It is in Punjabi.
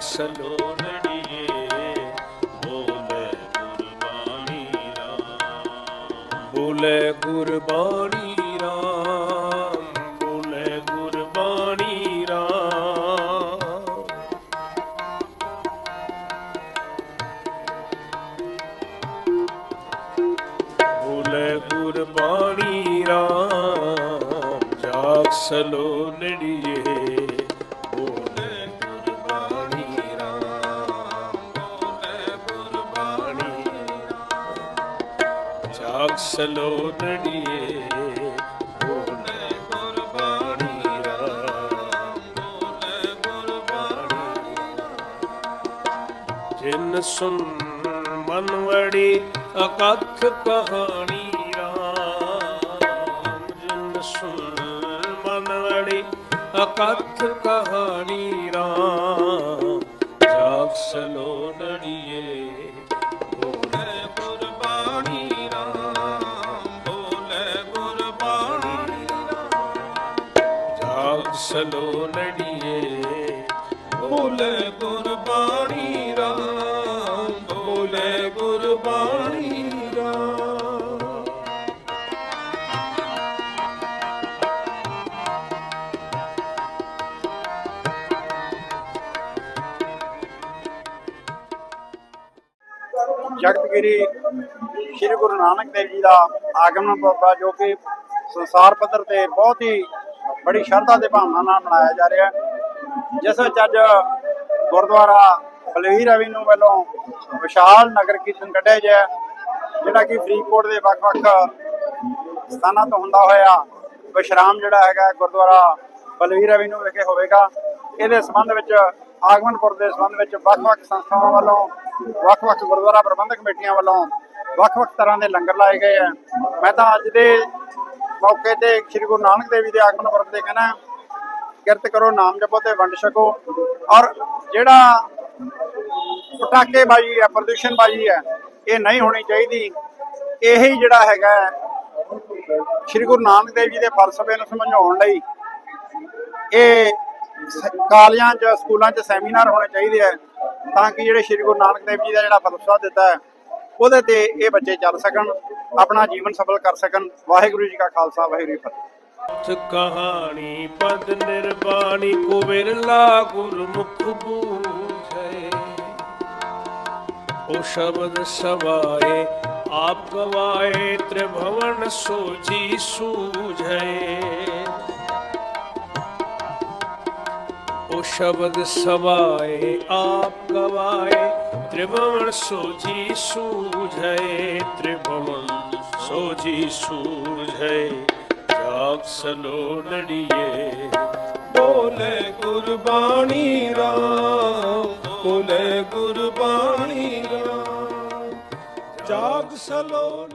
ਸਲੋ ਨੜੀਏ ਬੋਲੇ ਗੁਰਬਾਣੀ ਰਾਮ। ਬੋਲੇ ਗੁਰਬਾਣੀ ਰਾਮ, ਬੋਲੇ ਗੁਰਬਾਣੀ ਰਾਮ। ਬੋਲੇ ਗੁਰਬਾਣੀ ਰਾਮ, ਜਾਗ ਸਲੋ ਜਾਗ ਗੁਰਬਾਣੀ ਰਾਮ ਗੁਰਬਾਣੀ ਜਿਨ ਸੁਨ ਮਨਵੜੀ ਅਕਥ ਕਹਾਣੀ ਰਾਮ, ਜਿਨ ਸੁਨ ਮਨ ਵੜੀ ਅਕਥ ਕਹਾਣੀ ਰਾਮ, ਜਾਗ ਸਲੋ ਸਲੋ ਨੜੀਏ ਬੋਲੇ ਗੁਰਬਾਣੀ ਰਾਮ, ਬੋਲੇ ਗੁਰਬਾਣੀ ਰਾਮ। ਜਗਤਗਿਰੀ ਸ੍ਰੀ ਗੁਰੂ ਨਾਨਕ ਦੇਵ ਜੀ ਦਾ ਆਗਮਨ ਪੁਰਬ ਜੋ ਕਿ ਸੰਸਾਰ ਪੱਧਰ ਤੇ ਬਹੁਤ ਹੀ ਬੜੀ ਸ਼ਰਧਾ ਤੇ ਭਾਵਨਾ ਨਾਲ ਮਨਾਇਆ ਜਾ ਰਿਹਾ ਹੈ। ਜਿਸ ਵਿੱਚ ਅੱਜ ਗੁਰਦੁਆਰਾ ਬਲਵੀਰ ਐਵੀਨਿਊ ਵੱਲੋਂ ਵਿਸ਼ਾਲ ਨਗਰ ਕੀਰਤਨ ਕੱਢਿਆ ਗਿਆ ਜਿਹੜਾ ਕਿ ਫਰੀਦਕੋਟ ਦੇ ਵੱਖ-ਵੱਖ ਸਥਾਨਾਂ ਤੋਂ ਹੁੰਦਾ ਹੋਇਆ ਵਿਸ਼ਰਾਮ ਜਿਹੜਾ ਹੈਗਾ ਗੁਰਦੁਆਰਾ ਬਲਵੀਰ ਐਵੀਨਿਊ ਵਿਖੇ ਹੋਵੇਗਾ। ਇਹਦੇ ਸੰਬੰਧ ਵਿੱਚ ਆਗਮਨਪੁਰ ਦੇ ਸੰਬੰਧ ਵਿੱਚ ਵੱਖ-ਵੱਖ ਸੰਸਥਾਵਾਂ ਵੱਲੋਂ, ਵੱਖ-ਵੱਖ ਗੁਰਦੁਆਰਾ ਪ੍ਰਬੰਧਕ ਕਮੇਟੀਆਂ ਵੱਲੋਂ ਵੱਖ-ਵੱਖ ਤਰ੍ਹਾਂ ਦੇ ਲੰਗਰ ਲਾਏ ਗਏ ਆ ਮੈਂ ਤਾਂ ਅੱਜ ਦੇ ਮੌਕੇ ਤੇ ਸ੍ਰੀ ਗੁਰੂ ਨਾਨਕ ਦੇਵ ਜੀ ਦੇ ਆਗਮਨ ਵਰਤ ਦੇ ਕਹਿਣਾ ਕਿਰਤ ਕਰੋ, ਨਾਮ ਜਪੋ ਤੇ ਵੰਡ ਛਕੋ ਔਰ ਜਿਹੜਾ ਪਟਾਕੇਬਾਜ਼ੀ ਹੈ, ਪ੍ਰਦੂਸ਼ਣ ਬਾਜ਼ੀ ਹੈ, ਇਹ ਨਹੀਂ ਹੋਣੀ ਚਾਹੀਦੀ। ਇਹੀ ਜਿਹੜਾ ਹੈਗਾ ਸ੍ਰੀ ਗੁਰੂ ਨਾਨਕ ਦੇਵ ਜੀ ਦੇ ਫਲਸਫੇ ਨੂੰ ਸਮਝਾਉਣ ਲਈ ਇਹ ਸ- ਕਾਲਜਾਂ 'ਚ, ਸਕੂਲਾਂ 'ਚ ਸੈਮੀਨਾਰ ਹੋਣੇ ਚਾਹੀਦੇ ਆ ਤਾਂ ਕਿ ਜਿਹੜੇ ਸ੍ਰੀ ਗੁਰੂ ਨਾਨਕ ਦੇਵ ਜੀ ਦਾ ਜਿਹੜਾ ਫਲਸਫਾ ਦਿੱਤਾ ਹੈ ਉਹਦੇ ਤੇ ਇਹ ਬੱਚੇ ਚੱਲ ਸਕਣ, ਆਪਣਾ ਜੀਵਨ ਸਫਲ ਕਰ ਸਕਣ। ਵਾਹਿਗੁਰੂ ਜੀ ਕਾ ਖਾਲਸਾ, ਵਾਹਿਗੁਰੂ ਜੀ ਫਤਿਹ। ਕਹਾਣੀ, ਪਦ ਨਿਰਵਾਣੀ ਕੋ ਵਿਰਲਾ ਗੁਰਮੁਖ ਬੂਝੈ। ਉਹ ਸ਼ਬਦ ਸਵਾਏ, ਆਪ ਗਵਾਏ, ਤ੍ਰਿਭਵਨ ਸੋਜੀ ਸੂਝੈ। ਉਹ ਸ਼ਬਦ ਸਵਾਏ ਆਪ ਗਵਾਏ ਤ੍ਰਿਭਵਨ ਸੋਜੀ ਸੂਝੈ ਤ੍ਰਿਭਵਨ ਸੋਜੀ ਸੂਝੈ ਜਾਗ ਸਲੋ ਨੜੀਏ ਬੋਲੇ ਗੁਰਬਾਣੀ ਰਾਮ ਬੋਲੇ ਗੁਰਬਾਣੀ ਰਾਮ ਜਾਗ ਸਲੋ